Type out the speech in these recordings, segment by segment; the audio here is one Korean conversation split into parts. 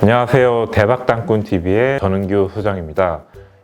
안녕하세요. 대박땅꾼 TV의 전은규 소장입니다.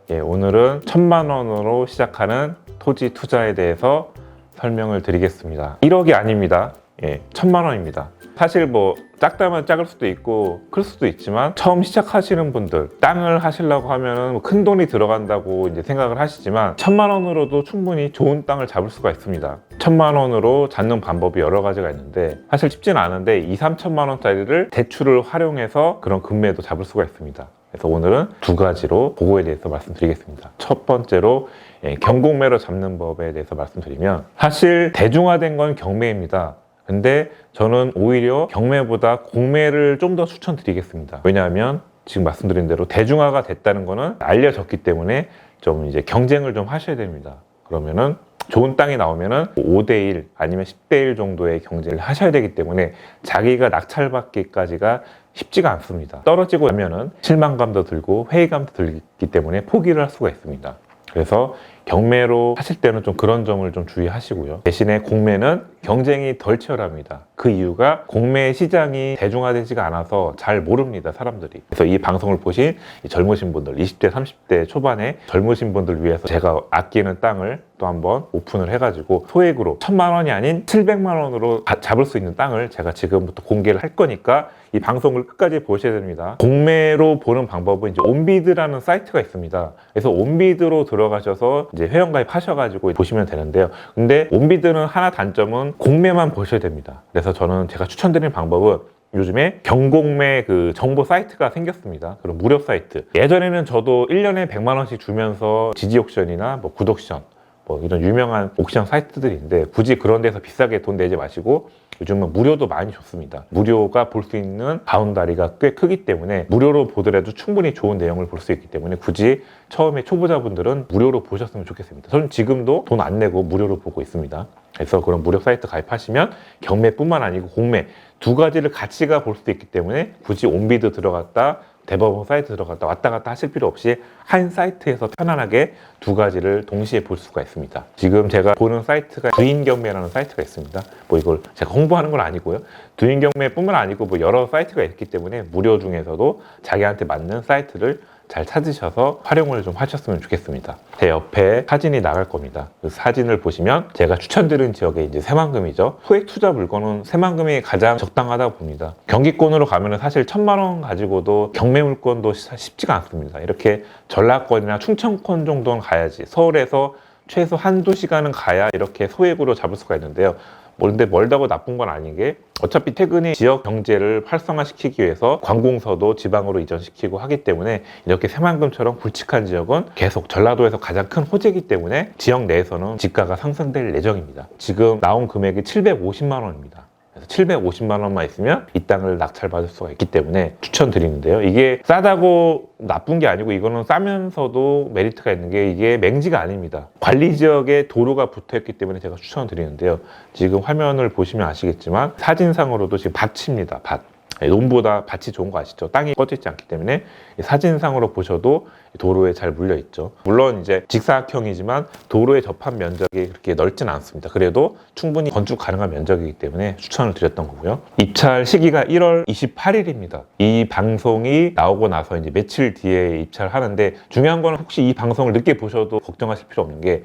예, 오늘은 천만 원으로 시작하는 토지 투자에 대해서 설명을 드리겠습니다. 1억이 아닙니다. 예, 천만 원입니다. 사실 뭐 작다면 작을 수도 있고 클 수도 있지만 처음 시작하시는 분들 땅을 하시려고 하면은 뭐큰 돈이 들어간다고 이제 생각을 하시지만 천만 원으로도 충분히 좋은 땅을 잡을 수가 있습니다. 천만 원으로 잡는 방법이 여러 가지가 있는데 사실 쉽지는 않은데 2, 3천만 원짜리를 대출을 활용해서 그런 금매도 잡을 수가 있습니다. 그래서 오늘은 두 가지로 그거에 대해서 말씀드리겠습니다. 첫 번째로 예, 경공매로 잡는 법에 대해서 말씀드리면 사실 대중화된 건 경매입니다. 근데 저는 오히려 경매보다 공매를 좀 더 추천드리겠습니다. 왜냐하면 지금 말씀드린 대로 대중화가 됐다는 거는 알려졌기 때문에 좀 이제 경쟁을 좀 하셔야 됩니다. 그러면은 좋은 땅이 나오면은 5대1 아니면 10대1 정도의 경쟁을 하셔야 되기 때문에 자기가 낙찰받기까지가 쉽지가 않습니다. 떨어지고 나면은 실망감도 들고 회의감도 들기 때문에 포기를 할 수가 있습니다. 그래서 경매로 하실 때는 좀 그런 점을 좀 주의하시고요. 대신에 공매는 경쟁이 덜 치열합니다. 그 이유가 공매 시장이 대중화되지가 않아서 잘 모릅니다, 사람들이. 그래서 이 방송을 보신 이 젊으신 분들, 20대, 30대 초반에 젊으신 분들 위해서 제가 아끼는 땅을 또 한번 오픈을 해가지고 소액으로 천만 원이 아닌 700만 원으로 가- 잡을 수 있는 땅을 제가 지금부터 공개를 할 거니까 이 방송을 끝까지 보셔야 됩니다. 공매로 보는 방법은 이제 온비드라는 사이트가 있습니다. 그래서 온비드로 들어가셔서 이제 회원 가입 하셔가지고 보시면 되는데요. 근데 온비드는 하나 단점은 공매만 보셔야 됩니다. 그래서 저는 제가 추천드리는 방법은 요즘에 경공매 그 정보 사이트가 생겼습니다. 그런 무료 사이트. 예전에는 저도 1년에 100만 원씩 주면서 지지 옥션이나 뭐 구독션 뭐 이런 유명한 옥션 사이트들인데 굳이 그런 데서 비싸게 돈 내지 마시고 요즘은 무료도 많이 좋습니다. 무료가 볼 수 있는 바운다리가 꽤 크기 때문에 무료로 보더라도 충분히 좋은 내용을 볼 수 있기 때문에 굳이 처음에 초보자분들은 무료로 보셨으면 좋겠습니다. 저는 지금도 돈 안 내고 무료로 보고 있습니다. 그래서 그런 무료 사이트 가입하시면 경매뿐만 아니고 공매 두 가지를 같이 가 볼 수도 있기 때문에 굳이 온비드 들어갔다 대법원 사이트 들어갔다 왔다 갔다 하실 필요 없이 한 사이트에서 편안하게 두 가지를 동시에 볼 수가 있습니다. 지금 제가 보는 사이트가 두인경매라는 사이트가 있습니다. 뭐 이걸 제가 홍보하는 건 아니고요. 두인경매뿐만 아니고 뭐 여러 사이트가 있기 때문에 무료 중에서도 자기한테 맞는 사이트를 잘 찾으셔서 활용을 좀 하셨으면 좋겠습니다. 제 옆에 사진이 나갈 겁니다. 그 사진을 보시면 제가 추천드린 지역에 이제 새만금이죠. 소액 투자 물건은 새만금이 가장 적당하다고 봅니다. 경기권으로 가면은 사실 천만 원 가지고도 경매 물건도 시- 쉽지가 않습니다. 이렇게 전라권이나 충청권 정도는 가야지. 서울에서 최소 한두 시간은 가야 이렇게 소액으로 잡을 수가 있는데요. 뭐 근데 멀다고 나쁜 건 아닌 게 어차피 최근에 지역 경제를 활성화시키기 위해서 관공서도 지방으로 이전시키고 하기 때문에 이렇게 새만금처럼 굵직한 지역은 계속 전라도에서 가장 큰 호재이기 때문에 지역 내에서는 지가가 상승될 예정입니다. 지금 나온 금액이 750만 원입니다. 그래서 750만 원만 있으면 이 땅을 낙찰받을 수가 있기 때문에 추천드리는데요. 이게 싸다고 나쁜 게 아니고 이거는 싸면서도 메리트가 있는 게 이게 맹지가 아닙니다. 관리 지역에 도로가 붙어 있기 때문에 제가 추천드리는데요. 지금 화면을 보시면 아시겠지만 사진상으로도 지금 밭입니다. 밭. 예, 논보다 밭이 좋은 거 아시죠? 땅이 꺼져 있지 않기 때문에 이 사진상으로 보셔도 도로에 잘 물려 있죠. 물론 이제 직사각형이지만 도로에 접한 면적이 그렇게 넓진 않습니다. 그래도 충분히 건축 가능한 면적이기 때문에 추천을 드렸던 거고요. 입찰 시기가 1월 28일입니다. 이 방송이 나오고 나서 이제 며칠 뒤에 입찰하는데 중요한 거는 혹시 이 방송을 늦게 보셔도 걱정하실 필요 없는 게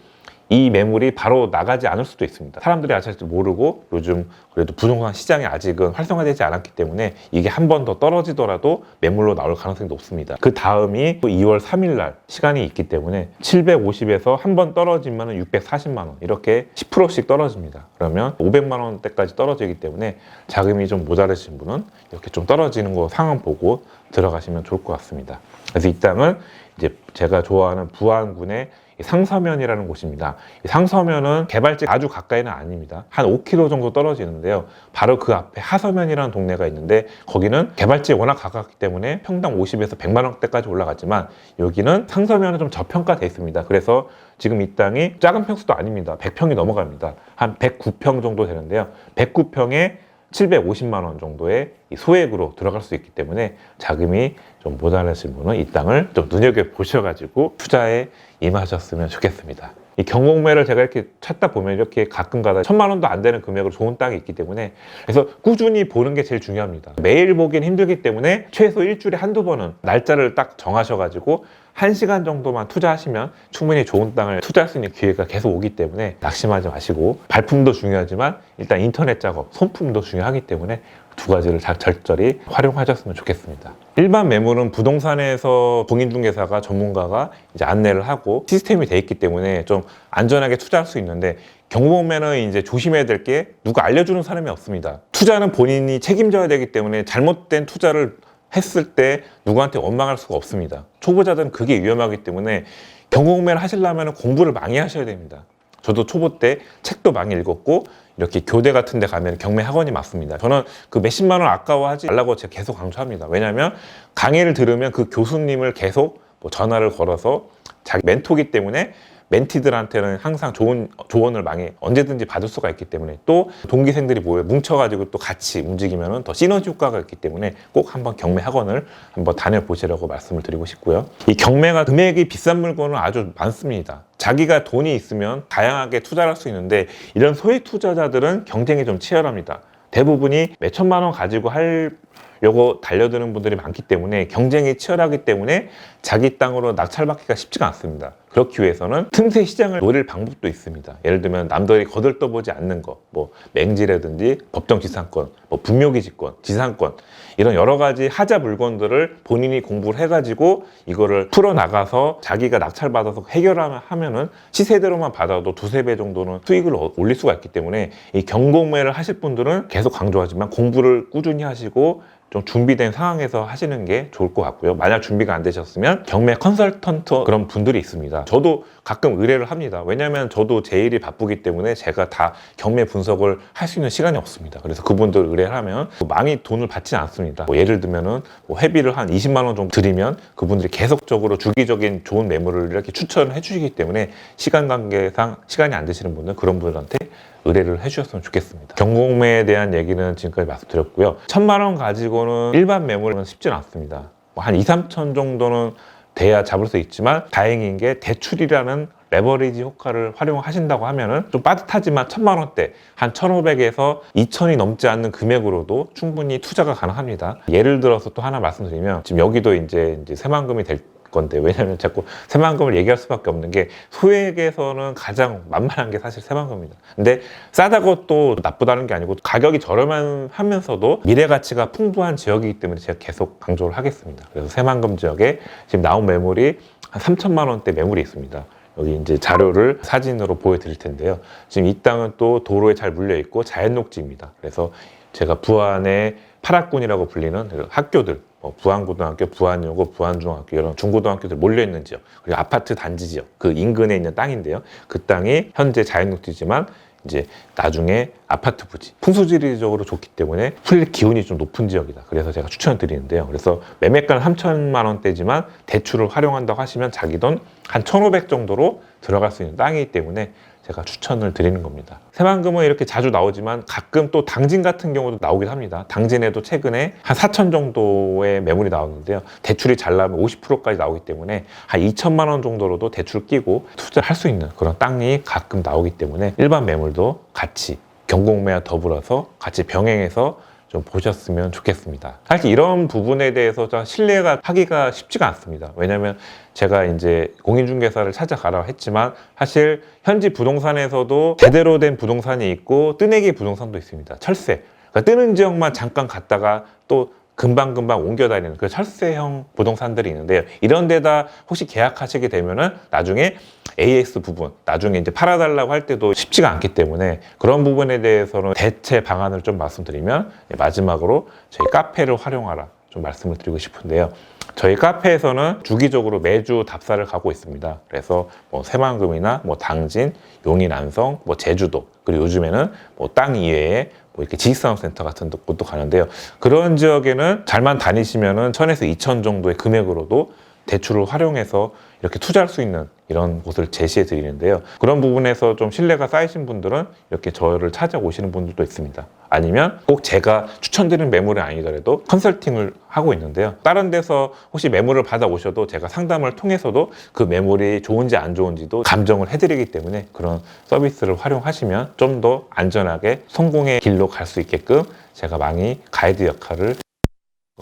이 매물이 바로 나가지 않을 수도 있습니다. 사람들이 아실지 모르고 요즘 그래도 부동산 시장이 아직은 활성화되지 않았기 때문에 이게 한 번 더 떨어지더라도 매물로 나올 가능성이 높습니다. 그 다음이 또 2월 3일 날 시간이 있기 때문에 750에서 한 번 떨어지면 640만 원 이렇게 10%씩 떨어집니다. 그러면 500만 원대까지 떨어지기 때문에 자금이 좀 모자르신 분은 이렇게 좀 떨어지는 거 상황 보고 들어가시면 좋을 것 같습니다. 그래서 이 땅은 이제 제가 좋아하는 부안군의 이 상서면이라는 곳입니다. 이 상서면은 개발지 아주 가까이는 아닙니다. 한 5km 정도 떨어지는데요. 바로 그 앞에 하서면이라는 동네가 있는데 거기는 개발지에 워낙 가깝기 때문에 평당 50에서 100만 원대까지 올라갔지만 여기는 상서면은 좀 저평가돼 있습니다. 그래서 지금 이 땅이 작은 평수도 아닙니다. 100평이 넘어갑니다. 한 109평 정도 되는데요. 109평에 750만 원 정도의 이 소액으로 들어갈 수 있기 때문에 자금이 좀 모자라신 분은 이 땅을 좀 눈여겨 보셔가지고 투자에 임하셨으면 좋겠습니다. 이 경공매를 제가 이렇게 찾다 보면 이렇게 가끔 가다 천만 원도 안 되는 금액으로 좋은 땅이 있기 때문에 그래서 꾸준히 보는 게 제일 중요합니다. 매일 보기는 힘들기 때문에 최소 일주일에 한두 번은 날짜를 딱 정하셔가지고 한 시간 정도만 투자하시면 충분히 좋은 땅을 투자할 수 있는 기회가 계속 오기 때문에 낙심하지 마시고 발품도 중요하지만 일단 인터넷 작업, 손품도 중요하기 때문에 두 가지를 잘 절절히 활용하셨으면 좋겠습니다. 일반 매물은 부동산에서 공인중개사가 전문가가 이제 안내를 하고 시스템이 돼 있기 때문에 좀 안전하게 투자할 수 있는데 경보면은 이제 조심해야 될 게 누가 알려주는 사람이 없습니다. 투자는 본인이 책임져야 되기 때문에 잘못된 투자를 했을 때 누구한테 원망할 수가 없습니다. 초보자들은 그게 위험하기 때문에 경공매를 하시려면 공부를 많이 하셔야 됩니다. 저도 초보 때 책도 많이 읽었고 이렇게 교대 같은 데 가면 경매 학원이 맞습니다. 저는 그 몇십만 원 아까워하지 말라고 제가 계속 강조합니다. 왜냐하면 강의를 들으면 그 교수님을 계속 뭐 전화를 걸어서 자기 멘토기 때문에 멘티들한테는 항상 좋은 조언을 많이 언제든지 받을 수가 있기 때문에 또 동기생들이 모여 뭉쳐가지고 또 같이 움직이면 더 시너지 효과가 있기 때문에 꼭 한번 경매 학원을 한번 다녀보시라고 말씀을 드리고 싶고요. 이 경매가 금액이 비싼 물건은 아주 많습니다. 자기가 돈이 있으면 다양하게 투자를 할수 있는데 이런 소액 투자자들은 경쟁이 좀 치열합니다. 대부분이 몇 천만 원 가지고 하려고 달려드는 분들이 많기 때문에 경쟁이 치열하기 때문에 자기 땅으로 낙찰받기가 쉽지가 않습니다. 그렇기 위해서는 틈새 시장을 노릴 방법도 있습니다. 예를 들면 남들이 거들떠보지 않는 것, 뭐 맹지라든지 법정 지상권, 뭐 분묘기 지권, 지상권 이런 여러 가지 하자 물건들을 본인이 공부를 해가지고 이거를 풀어 나가서 자기가 낙찰받아서 해결하면은 시세대로만 받아도 두세 배 정도는 수익을 어- 올릴 수가 있기 때문에 이 경공매를 하실 분들은 계속 강조하지만 공부를 꾸준히 하시고 좀 준비된 상황에서 하시는 게 좋을 것 같고요. 만약 준비가 안 되셨으면 경매 컨설턴트 그런 분들이 있습니다. 저도 가끔 의뢰를 합니다. 왜냐하면 저도 제 일이 바쁘기 때문에 제가 다 경매 분석을 할 수 있는 시간이 없습니다. 그래서 그분들 의뢰를 하면 뭐 많이 돈을 받지는 않습니다. 뭐 예를 들면은 뭐 회비를 한 20만 원 정도 드리면 그분들이 계속적으로 주기적인 좋은 매물을 이렇게 추천을 해주시기 때문에 시간 관계상 시간이 안 되시는 분들 그런 분들한테 의뢰를 해주셨으면 좋겠습니다. 경공매에 대한 얘기는 지금까지 말씀드렸고요. 천만 원 가지고는 일반 매물은 쉽지는 않습니다. 뭐한 2, 3천 정도는 돼야 잡을 수 있지만 다행인 게 대출이라는 레버리지 효과를 활용하신다고 하면은 좀 빠듯하지만 천만 원대 한 1,500에서 2,000이 넘지 않는 금액으로도 충분히 투자가 가능합니다. 예를 들어서 또 하나 말씀드리면 지금 여기도 이제 이제 새만금이 될 건데 왜냐하면 자꾸 새만금을 얘기할 수밖에 없는 게 소액에서는 가장 만만한 게 사실 새만금입니다. 근데 싸다고 또 나쁘다는 게 아니고 가격이 저렴하면서도 미래 가치가 풍부한 지역이기 때문에 제가 계속 강조를 하겠습니다. 그래서 새만금 지역에 지금 나온 매물이 한 3천만 원대 매물이 있습니다. 여기 이제 자료를 사진으로 보여드릴 텐데요. 지금 이 땅은 또 도로에 잘 물려 있고 자연 녹지입니다. 그래서 제가 부안의 파락군이라고 불리는 그 학교들, 뭐 부안고등학교, 부안여고, 부안중학교 이런 중고등학교들 몰려 있는 지역, 그리고 아파트 단지 지역 그 인근에 있는 땅인데요. 그 땅이 현재 자연 녹지지만 이제 나중에 아파트 부지 풍수지리적으로 좋기 때문에 풀릴 기운이 좀 높은 지역이다. 그래서 제가 추천을 드리는데요. 그래서 매매가는 3천만 원대지만 대출을 활용한다고 하시면 자기 돈 한 1,500 정도로 들어갈 수 있는 땅이기 때문에 제가 추천을 드리는 겁니다. 새만금은 이렇게 자주 나오지만 가끔 또 당진 같은 경우도 나오긴 합니다. 당진에도 최근에 한 4천 정도의 매물이 나오는데요. 대출이 잘 나면 50%까지 나오기 때문에 한 2천만 원 정도로도 대출 끼고 투자할 수 있는 그런 땅이 가끔 나오기 때문에 일반 매물도 같이 경공매와 더불어서 같이 병행해서 좀 보셨으면 좋겠습니다. 사실 이런 부분에 대해서 좀 신뢰가 하기가 쉽지가 않습니다. 왜냐하면 제가 이제 공인중개사를 찾아가라 했지만 사실 현지 부동산에서도 제대로 된 부동산이 있고 뜨내기 부동산도 있습니다. 철새. 그러니까 뜨는 지역만 잠깐 갔다가 또 금방금방 옮겨 다니는 그 철새형 부동산들이 있는데요. 이런 데다 혹시 계약하시게 되면은 나중에 AS 부분, 나중에 이제 팔아달라고 할 때도 쉽지가 않기 때문에 그런 부분에 대해서는 대체 방안을 좀 말씀드리면 마지막으로 저희 카페를 활용하라 좀 말씀을 드리고 싶은데요. 저희 카페에서는 주기적으로 매주 답사를 가고 있습니다. 그래서 뭐 새만금이나 뭐 당진, 용인 안성, 뭐 제주도 그리고 요즘에는 뭐 땅 이외에 뭐 이렇게 지식산업센터 같은 곳도 가는데요. 그런 지역에는 잘만 다니시면은 천에서 이천 정도의 금액으로도 대출을 활용해서 이렇게 투자할 수 있는 이런 곳을 제시해 드리는데요. 그런 부분에서 좀 신뢰가 쌓이신 분들은 이렇게 저를 찾아오시는 분들도 있습니다. 아니면 꼭 제가 추천드리는 매물이 아니더라도 컨설팅을 하고 있는데요. 다른 데서 혹시 매물을 받아 오셔도 제가 상담을 통해서도 그 매물이 좋은지 안 좋은지도 감정을 해드리기 때문에 그런 서비스를 활용하시면 좀 더 안전하게 성공의 길로 갈 수 있게끔 제가 많이 가이드 역할을 것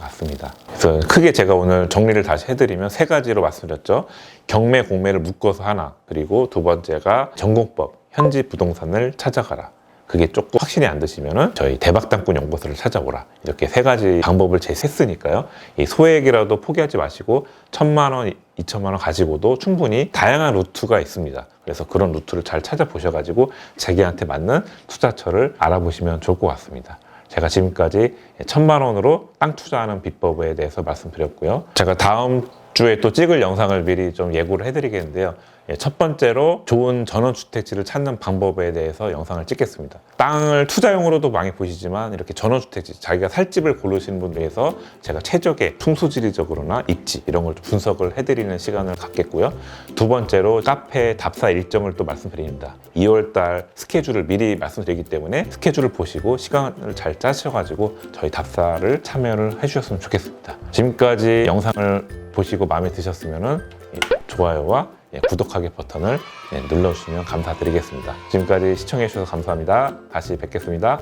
같습니다. 그래서 크게 제가 오늘 정리를 다시 해드리면 세 가지로 말씀드렸죠. 경매, 공매를 묶어서 하나. 그리고 두 번째가 전공법, 현지 부동산을 찾아가라. 그게 조금 확신이 안 드시면은 저희 대박당꾼 연구소를 찾아오라. 이렇게 세 가지 방법을 제시했으니까요. 이 소액이라도 포기하지 마시고 천만 원, 이천만 원 가지고도 충분히 다양한 루트가 있습니다. 그래서 그런 루트를 잘 찾아보셔가지고 자기한테 맞는 투자처를 알아보시면 좋을 것 같습니다. 제가 지금까지 천만 원으로 땅 투자하는 비법에 대해서 말씀드렸고요. 제가 다음 주에 또 찍을 영상을 미리 좀 예고를 해드리겠는데요. 예, 첫 번째로 좋은 전원주택지를 찾는 방법에 대해서 영상을 찍겠습니다. 땅을 투자용으로도 많이 보시지만 이렇게 전원주택지, 자기가 살 집을 고르시는 분들 위해서 제가 최적의 풍수지리적으로나 입지 이런 걸좀 분석을 해드리는 시간을 갖겠고요. 두 번째로 카페 답사 일정을 또 말씀드립니다. 2월달 스케줄을 미리 말씀드리기 때문에 스케줄을 보시고 시간을 잘 짜셔가지고 저희 답사를 참여를 해주셨으면 좋겠습니다. 지금까지 영상을 보시고 마음에 드셨으면 좋아요와 예, 구독하기 버튼을 예, 눌러주시면 감사드리겠습니다. 지금까지 시청해주셔서 감사합니다. 다시 뵙겠습니다.